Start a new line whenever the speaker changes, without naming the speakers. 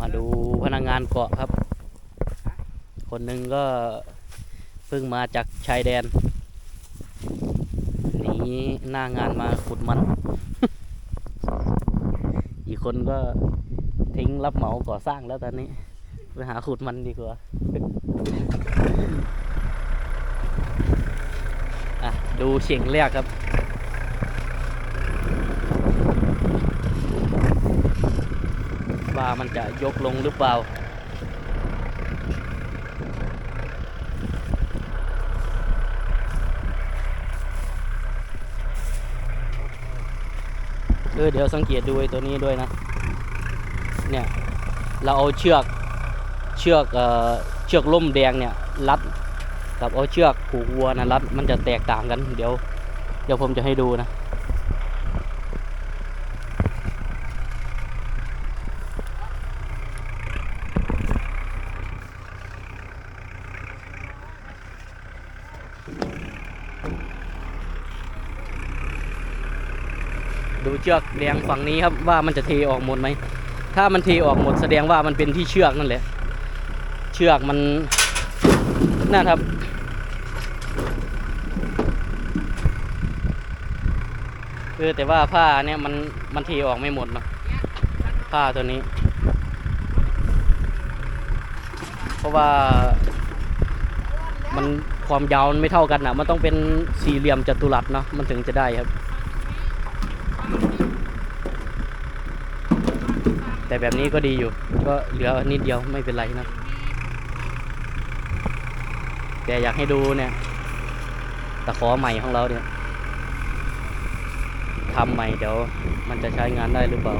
มาดูพนักงานเกาะครับ คนหนึ่งก็เพิ่งมาจากชายแดนหนีหน้างานมาขุดมัน อีกคนก็ทิ้งรับเหมาก่อสร้างแล้วตอนนี้ ไปหาขุดมันดีกว่าอะดูเฉียงแรกครับ ว่ามันจะยกลงหรือเปล่า เออเดี๋ยวสังเกตดูไอ้ตัวนี้ด้วยนะ เนี่ย เราเอาเชือกเชือกเอ่อเชือกล่มแดงเนี่ยรัดกับเอาเชือกผูกวัวนะรัดมันจะแตกต่างกัน เดี๋ยว เดี๋ยวผมจะให้ดูนะ ดูเชือกแดงฝั่งนี้ครับว่ามันจะเทออกหมดไหม ถ้ามันเทออกหมดแสดงว่ามันเป็นที่เชือกนั่นแหละ เชือกมันนั่นครับเออแต่ว่าผ้าเนี่ยมันมันเทออกไม่หมดเนะผ้าตัวนี้ เพราะว่ามันความยาวมันไม่เท่ากันนะมันต้องเป็นสี่เหลี่ยมจัตุรัสเนาะมันถึงจะได้ครับ แต่แบบนี้ก็ดีอยู่ ก็เหลือนิดเดียวไม่เป็นไรนะ แต่อยากให้ดูเนี่ยตะขอใหม่ของเราเนี่ยทำใหม่เดี๋ยวมันจะใช้งานได้หรือเปล่า